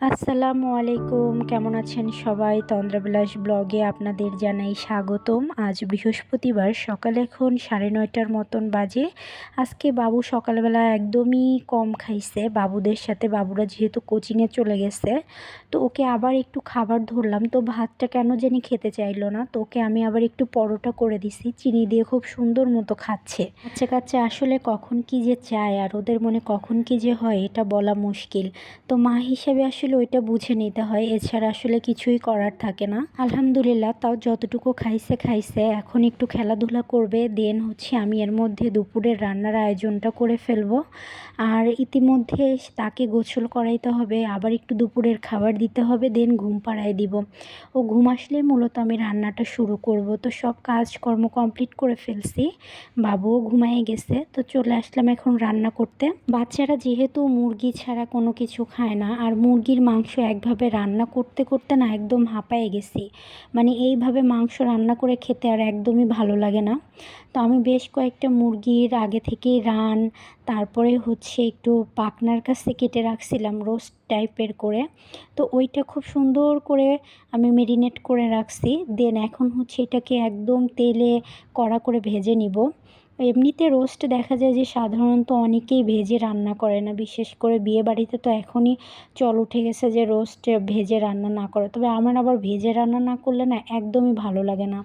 আসসালামু আলাইকুম। কেমন আছেন সবাই? তন্দ্রাবিলাস ব্লগে আপনাদের জানাই স্বাগতম। আজ বৃহস্পতিবার, সকালে এখন সাড়ে নয়টার মতন বাজে। আজকে বাবু সকালবেলা একদমই কম খাইছে। বাবুদের সাথে, বাবুরা যেহেতু কোচিংয়ে চলে গেছে, তো ওকে আবার একটু খাবার ধরলাম। তো ভাতটা কেন জানি খেতে চাইলো না। তো ওকে আমি আবার একটু পরোটা করে দিছি। চিনি দিয়ে খুব সুন্দর মতো খাচ্ছে। বাচ্চা কাচ্চা, আসলে কখন কি যে চায় আর ওদের মনে কখন কি যে হয়, এটা বলা মুশকিল। তো মা হিসেবে আসলে আসলে ওইটা বুঝে নিতে হয়, এছাড়া আসলে কিছুই করার থাকে না। আলহামদুলিল্লাহ, তাও যতটুকু খাইছে খাইছে, এখন একটু খেলাধুলা করবে, দেন হচ্ছে আমি এর মধ্যে দুপুরের রান্নার আয়োজনটা করে ফেলব। আর ইতিমধ্যে তাকে গোসল করাইতে হবে, আবার একটু দুপুরের খাবার দিতে হবে, দেন ঘুম পাড়ায় দিব। ও ঘুম আসলে মূলত আমি রান্নাটা শুরু করব। তো সব কাজকর্ম কমপ্লিট করে ফেলছি, বাবুও ঘুমায় গেছে, তো চলে আসলাম এখন রান্না করতে। বাচ্চারা যেহেতু মুরগি ছাড়া কোনো কিছু খায় না, আর মুরগির মুরগির মাংস একভাবে রান্না করতে করতে না একদম হাঁপায়ে গেছি। মানে এইভাবে মাংস রান্না করে খেতে আর একদমই ভালো লাগে না। তো আমি বেশ কয়েকটা মুরগির আগে থেকেই রান, তারপরে হচ্ছে একটু পাকনার কাছে কেটে রাখছিলাম রোস্ট টাইপের করে। তো ওইটা খুব সুন্দর করে আমি মেরিনেট করে রাখছি। দেন এখন হচ্ছে এটাকে একদম তেলে কড়া করে ভেজে নিব। এমনিতে রোস্ট দেখা যায় যে সাধারণত অনেকেই ভেজে রান্না করে না। বিশেষ করে বিয়ে বাড়িতে তো এখনই চল উঠে গেছে যে রোস্ট ভেজে রান্না না করে। তবে আমার আবার ভেজে রান্না না করলে না একদমই ভালো লাগে না।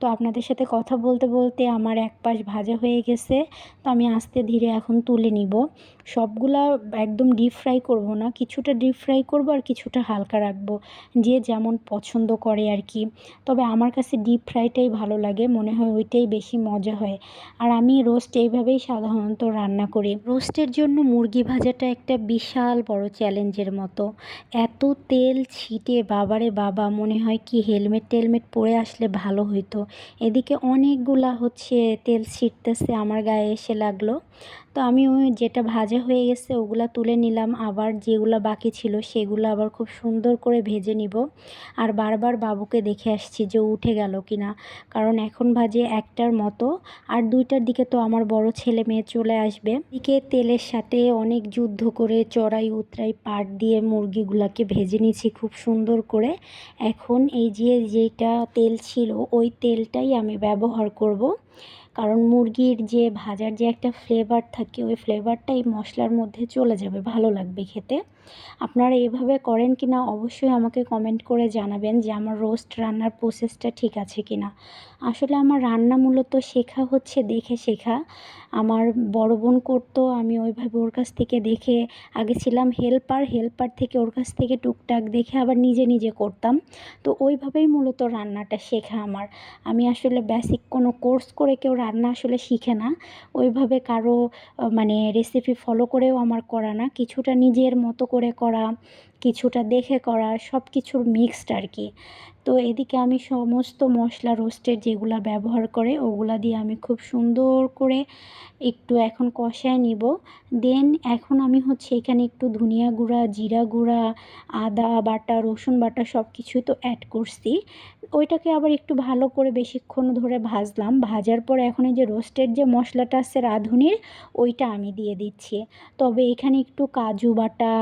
তো আপনাদের সাথে কথা বলতে বলতে আমার এক পাশ ভাজা হয়ে গেছে। তো আমি আস্তে ধীরে এখন তুলে নিব। সবগুলা একদম ডিপ ফ্রাই করব না। কিছুটা ডিপ ফ্রাই করব আর কিছুটা হালকা রাখব। যে যেমন পছন্দ করে আর কি। তবে আমার কাছে ডিপ ফ্রাইটাই ভালো লাগে। মনে হয় ওইটাই বেশি মজা হয়। আর আমি রোস্ট এইভাবেই সাধারণত রান্না করি। রোস্টের জন্য মুরগি ভাজাটা একটা বিশাল বড় চ্যালেঞ্জের মতো। এত তেল ছিটে বাবারে বাবা, মনে হয় কি হেলমেট টেলমেট পরে আসলে ভালো হইতো। এদিকে অনেকগুলা হচ্ছে তেল ছিটতেছে, আমার গায়ে এসে লাগল। তো আমি ওই যেটা ভাজা হয়ে গেছে ওগুলা তুলে নিলাম। আবার যেগুলো বাকি ছিল সেগুলো আবার খুব সুন্দর করে ভেজে নিব। আর বারবার বাবুকে দেখে আসছি যে উঠে গেল কি না কারণ এখন ভাজে একটার মতো। আর দুইটার দিকে তো আমার বড় ছেলে মেয়ে চলে আসবে। দিকে তেলের সাথে অনেক যুদ্ধ করে চড়াই উতরাই পাট দিয়ে মুরগিগুলাকে ভেজে নিয়েছি খুব সুন্দর করে। এখন এই যে যেটা তেল ছিল ওই তেলটাই আমি ব্যবহার করব। কারণ মুরগির যে ভাজার যে একটা ফ্লেভার থাকে, ওই ফ্লেভারটা এই মশলার মধ্যে চলে যাবে, ভালো লাগবে খেতে। আপনারা এভাবে করেন কি না অবশ্যই আমাকে কমেন্ট করে জানাবেন যে আমার রোস্ট রান্নার প্রসেসটা ঠিক আছে কি না আসলে আমার রান্না মূলত শেখা হচ্ছে দেখে শেখা। আমার বড় বোন করতো, আমি ওইভাবে ওর কাছ থেকে দেখে, আগে ছিলাম হেল্পার হেল্পার থেকে ওর কাছ থেকে টুকটাক দেখে আবার নিজে নিজে করতাম। তো ওইভাবেই মূলত রান্নাটা শেখা আমার। আমি আসলে বেসিক কোনো কোর্স করে কেউ রান্না আসলে শিখে না। ওইভাবে কারও মানে রেসিপি ফলো করেও আমার করা না। কিছুটা নিজের মতো করে করা কিছুটা দেখে করা সব কিছুর মিক্সড আর কি তো এদিকে আমি সমস্ত মশলা রোস্টের যেগুলো ব্যবহার করে, ওগুলা দিয়ে আমি খুব সুন্দর করে একটু এখন কষায় নিব। দেন এখন আমি হচ্ছে এখানে একটু ধনিয়া গুঁড়া, জিরা গুঁড়া, আদা, বাটা, রসুন বাটা সব কিছুই তো অ্যাড করছি। ওইটাকে আবার একটু ভালো করে বেশিক্ষণ ধরে ভাজলাম। ভাজার পর এখন এই যে রোস্টের যে মশলাটা আছে রাঁধুনির, ওইটা আমি দিয়ে দিচ্ছি। তবে এখানে একটু কাজু বাটা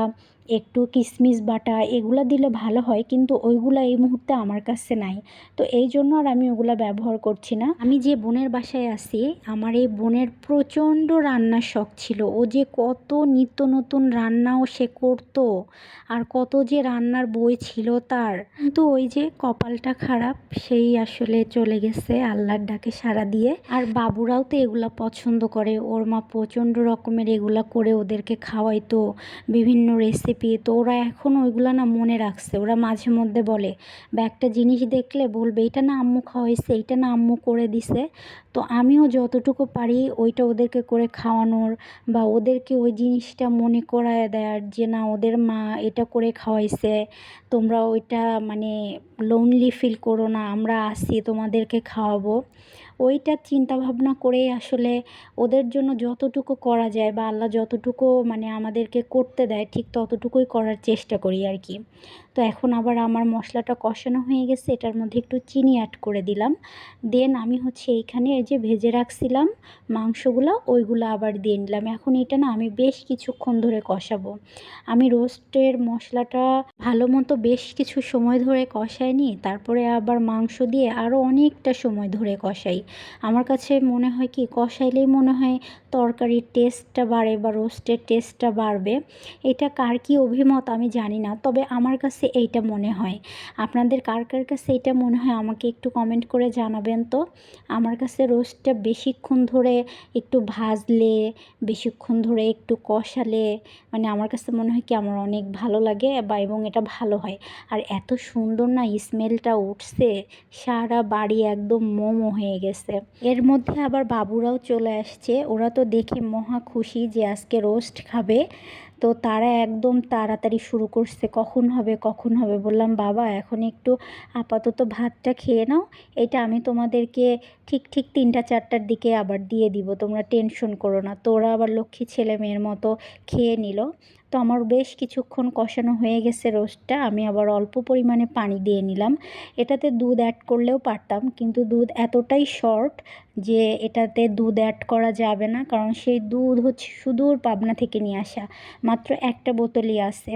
একটু কিশমিশ বাটা এগুলো দিলে ভালো হয়, কিন্তু ওইগুলো এই মুহূর্তে আমার কাছে নাই। তো এই জন্য আর আমি ওগুলো ব্যবহার করছি না। আমি যে বোনের বাসায় আসি আমার এই বোনের প্রচণ্ড রান্নার শখ ছিল। ও যে কত নিত্য নতুন রান্নাও সে করতো আর কত যে রান্নার বই ছিল তার। কিন্তু ওই যে কপালটা খারাপ, সেই আসলে চলে গেছে আল্লাহর ডাকে সাড়া দিয়ে। আর বাবুরাও তো এগুলা পছন্দ করে। ওর মা প্রচণ্ড রকমের এগুলা করে ওদেরকে খাওয়াইতো। বিভিন্ন রেসিপি তো ওরা এখন ওইগুলো না মনে রাখছে। ওরা মাঝে মধ্যে বলে, বা, একটা জিনিস দেখলে বলবে, এটা না আম্মু খাওয়াইছে এইটা না আম্মু করে দিছে। তো আমিও যতটুকু পারি ওইটা ওদেরকে করে খাওয়ানোর বা ওদেরকে ওই জিনিসটা মনে করায় দেয়ার যে, না, ওদের মা এটা করে খাওয়াইছে, তোমরা ওইটা মানে লোনলি ফিল করো না, আমরা আসি, তোমাদেরকে খাওয়াবো। ওইটার চিন্তা ভাবনা করেই আসলে ওদের জন্য যতটুকু করা যায় বা আল্লাহ যতটুকু মানে আমাদেরকে করতে দেয়, ঠিক ততটুকুই করার চেষ্টা করি আর কি। তো এখন আবার আমার মশলাটা কষানো হয়ে গেছে, এটার মধ্যে একটু চিনি অ্যাড করে দিলাম। দেন আমি হচ্ছে এইখানে এই যে ভেজে রাখছিলাম মাংসগুলো, ওইগুলো আবার দিয়ে নিলাম। এখন এটা না আমি বেশ কিছুক্ষণ ধরে কষাবো। আমি রোস্টের মশলাটা ভালো মতো বেশ কিছু সময় ধরে কষাই নিই তারপরে আবার মাংস দিয়ে আরও অনেকটা সময় ধরে কষাই। আমার কাছে মনে হয় কি কষাইলেই মনে হয় তরকারির টেস্টটা বাড়ে বা রোস্টের টেস্টটা বাড়বে, এটা কার কী অভিমত আমি জানি না, তবে আমার কাছে এইটা মনে হয়। আপনাদের কার কার কাছে এটা মনে হয় আমাকে একটু কমেন্ট করে জানাবেন তো? আমার কাছে রোস্টটা বেশিক্ষণ ধরে একটু ভাজলে, বেশিক্ষণ ধরে একটু কষালে মানে আমার কাছে মনে হয় কি আমার অনেক ভালো লাগে বা এবং এটা ভালো হয়। আর এত সুন্দর না স্মেলটা উঠছে, সারা বাড়ি একদম মোমো হয়ে গেছে। এর মধ্যে আবার বাবুরাও চলে আসছে, ওরা তো দেখে মহা খুশি যে আজকে রোস্ট খাবে। তো তারা একদম তাড়াতাড়ি শুরু করছে, কখন হবে কখন হবে বললাম, বাবা, এখন একটু আপাতত ভাতটা খেয়ে নাও, এটা আমি তোমাদেরকে ঠিক ঠিক তিনটা, চারটার দিকে আবার দিয়ে দিব, তোমরা টেনশন করো না। তোরা আবার লক্ষ্মী ছেলে মেয়ের মতো খেয়ে নিল। তো আমার বেশ কিছুক্ষণ কষানো হয়ে গেছে রোস্টটা, আমি আবার অল্প পরিমাণে পানি দিয়ে নিলাম। এটাতে দুধ অ্যাড করলেও পারতাম, কিন্তু দুধ এতটাই শর্ট যে এটাতে দুধ অ্যাড করা যাবে না, কারণ সেই দুধ হচ্ছে সুদূর পাবনা থেকে নিয়ে আসা। মাত্র একটা বোতলই আছে।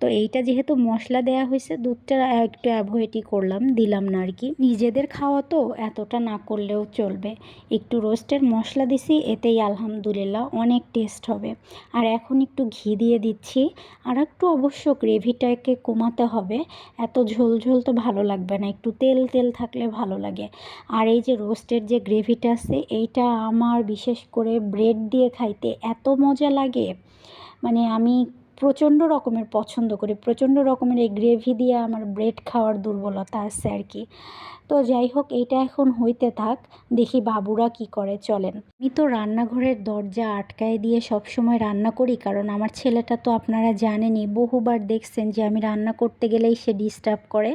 তো এইটা যেহেতু মশলা দেয়া হয়েছে, দুধটা একটু অ্যাভয়েডই করলাম, দিলাম না আর কি। নিজেদের খাওয়া তো এতটা না করলেও চলবে। একটু রোস্টের মশলা দিছি, এতেই আলহামদুলিল্লাহ অনেক টেস্ট হবে। আর এখন একটু ঘি দিয়ে দিচ্ছি, আর একটু অবশ্য গ্রেভিটাকে কমাতে হবে। এত ঝোল ঝোল তো ভালো লাগবে না, একটু তেল তেল থাকলে ভালো লাগে। আর এই যে রোস্টের যে গ্রেভিটা আছে, এইটা আমার বিশেষ করে ব্রেড দিয়ে খাইতে এত মজা লাগে। মানে আমি প্রচণ্ড রকমের পছন্দ করি। প্রচণ্ড রকমের এই গ্রেভি দিয়ে আমার ব্রেড খাওয়ার দুর্বলতা আছে আর কি। তো যাই হোক, এইটা এখন হইতে থাক, দেখি বাবুরা কি করে, চলেন। আমি তো রান্নাঘরের দরজা আটকায় দিয়ে সব সময় রান্না করি, কারণ আমার ছেলেটা তো আপনারা জানেনই, বহুবার দেখছেন যে আমি রান্না করতে গেলেই সে ডিস্টার্ব করে।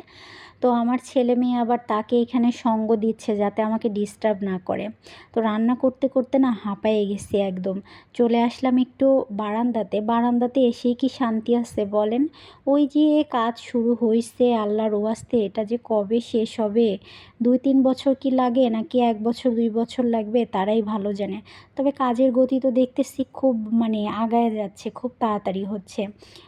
তো আমার ছেলে মেয়ে আবার তাকে এখানে সঙ্গ দিচ্ছে যাতে আমাকে ডিস্টার্ব না করে। তো রান্না করতে করতে না হাঁপায়ে গেছি একদম। চলে আসলাম একটু বারান্দাতে। বারান্দাতে এসেই কি শান্তি আছে বলেন? ওই যে কাজ শুরু হয়েছে আল্লাহর ওয়াস্তে, এটা যে কবে শেষ হবে? দুই তিন বছর কি লাগে নাকি এক বছর, দুই বছর লাগবে তারাই ভালো জানে। তবে কাজের গতি তো দেখতেছি খুব মানে আগায় যাচ্ছে, খুব তাড়াতাড়ি হচ্ছে।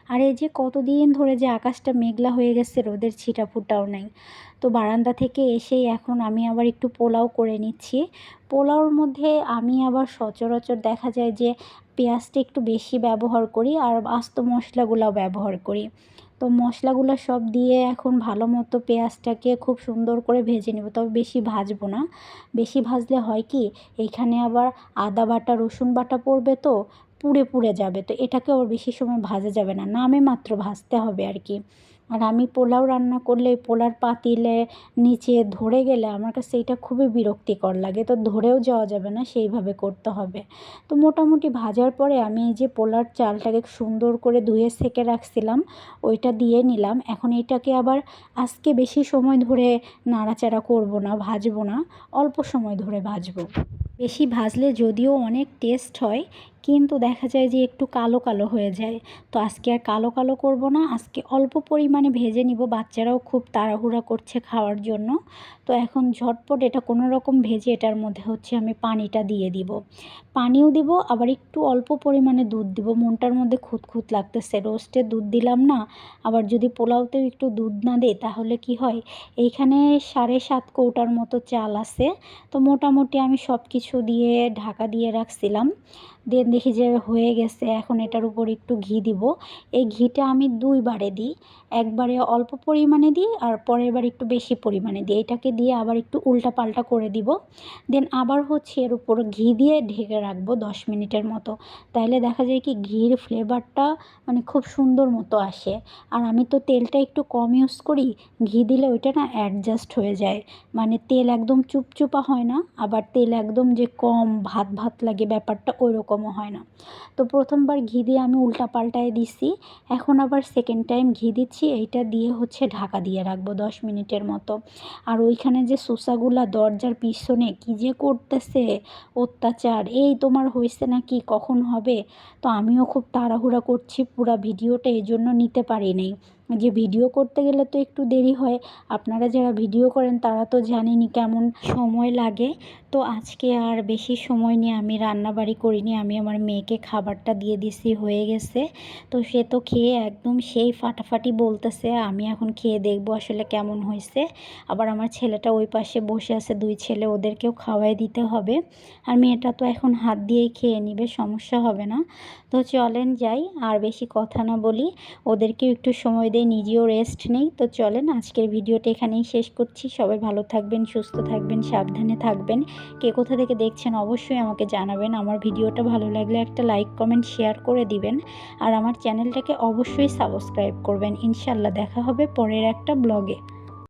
আর এই যে কতদিন ধরে যে আকাশটা মেঘলা হয়ে গেছে, রোদের ছিটা ফুটাও নাই। তো বারান্দা থেকে এসেই এখন আমি আবার একটু পোলাও করে নিচ্ছি। পোলাওর মধ্যে আমি আবার সচরাচর দেখা যায় যে পেঁয়াজটা একটু বেশি ব্যবহার করি আর আস্ত মশলাগুলোও ব্যবহার করি। তো মশলাগুলো সব দিয়ে এখন ভালো মতো পেঁয়াজটাকে খুব সুন্দর করে ভেজে নেব, তবে বেশি ভাজবো না। বেশি ভাজলে হয় কি এইখানে আবার আদা বাটা, রসুন বাটা পড়বে তো পুড়ে পুড়ে যাবে। তো এটাকে আবার বেশি সময় ভাজা যাবে না। নামে মাত্র ভাজতে হবে আর কি। আর আমি পোলাও রান্না করলে, পোলার পাতিলে নিচে ধরে গেলে আমার কাছে এটা খুবই বিরক্তিকর লাগে। তো ধরেও যাওয়া যাবে না, সেইভাবে করতে হবে। তো মোটামুটি ভাজার পরে আমি এই যে পোলার চালটাকে সুন্দর করে ধুয়ে সেকে রাখছিলাম, ওইটা দিয়ে নিলাম। এখন এটাকে আবার আজকে বেশি সময় ধরে নাড়াচাড়া করব না, ভাজবো না। অল্প সময় ধরে ভাজবো। বেশি ভাজলে যদিও অনেক টেস্ট হয় কিন্তু দেখা যায় যে একটু কালো কালো হয়ে যায়। তো আজকে আর কালো কালো করব না, আজকে অল্প পরিমাণে ভেজে নিব। বাচ্চারাও খুব তাড়াহুড়া করছে খাওয়ার জন্য। তো এখন ঝটপট এটা কোনো রকম ভেজে এটার মধ্যে হচ্ছে আমি পানিটা দিয়ে দিব। পানিও দিব, আবার একটু অল্প পরিমাণে দুধ দিব। মনটার মধ্যে খুঁতখুত লাগতেছে। রোস্টে দুধ দিলাম না, আবার যদি পোলাওতেও একটু দুধ না দেয় তাহলে কি হয়? এইখানে সাড়ে সাত কৌটার মতো চাল আছে। তো মোটামুটি আমি সব কিছু দিয়ে ঢাকা দিয়ে রাখছিলাম। দেন দেখি যে হয়ে গেছে, এখন এটার উপর একটু ঘি দিব। এই ঘিটা আমি দুইবারে দিই, একবারে অল্প পরিমাণে দিই আর পরের বার একটু বেশি পরিমাণে দিই। এটাকে দিয়ে আবার একটু উল্টা পাল্টা করে দিব। দেন আবার হচ্ছে এর উপর ঘি দিয়ে ঢেকে রাখব দশ মিনিটের মতো। তাইলে দেখা যায় কি ঘির ফ্লেভারটা মানে খুব সুন্দর মতো আসে। আর আমি তো তেলটা একটু কম ইউজ করি, ঘি দিলে ওইটা না অ্যাডজাস্ট হয়ে যায়। মানে তেল একদম চুপচুপা হয় না, আবার তেল একদম যে কম ভাত ভাত লাগে ব্যাপারটা ওই রকমও হয়। না। তো প্রথমবার ঘি দিয়ে আমি উল্টা পাল্টায় দিছি। এখন আবার সেকেন্ড টাইম ঘি দিচ্ছি। এইটা দিয়ে হচ্ছে ঢাকা দিয়ে রাখব দশ মিনিটের মতো। আর ওইখানে যে সোসাগুলা দরজার পিছনে কি যে করতেছে, অত্যাচার, এই তোমার হয়েছে না কি কখন হবে? তো আমিও খুব তাড়াহুড়া করছি, পুরা ভিডিওটা এজন্য জন্য নিতে পারি নাই। যে ভিডিও করতে গেলে তো একটু দেরি হয়। আপনারা যারা ভিডিও করেন, তারা তো জানেনই কেমন সময় লাগে। তো আজকে আর বেশি সময় নিয়ে আমি রান্নাবাড়ি করিনি। আমি আমার মেয়েকে খাবারটা দিয়ে দিছি, হয়ে গেছে। তো সে তো খেয়ে একদম সেই ফাটাফাটি বলতেছে, আমি এখন খেয়ে দেখব আসলে কেমন হয়েছে। আবার আমার ছেলেটা ওই পাশে বসে আছে, দুই ছেলে ওদেরকেও খাওয়াই দিতে হবে। আর মেয়েটা তো এখন হাত দিয়েই খেয়ে নিবে, সমস্যা হবে না। তো চলেন যাই, আর বেশি কথা না বলি। ওদেরকেও একটু সময় দিয়ে নিজেও রেস্ট নেই। তো চলেন আজকের ভিডিওটা এখানেই শেষ করছি। সবাই ভালো থাকবেন, সুস্থ থাকবেন, সাবধানে থাকবেন। কে কোথা থেকে দেখছেন অবশ্যই আমাকে জানাবেন। আমার ভিডিওটা ভালো লাগলে একটা লাইক কমেন্ট শেয়ার করে দিবেন। আর আমার চ্যানেলটাকে অবশ্যই সাবস্ক্রাইব করবেন। ইনশাল্লাহ দেখা হবে পরের একটা ব্লগে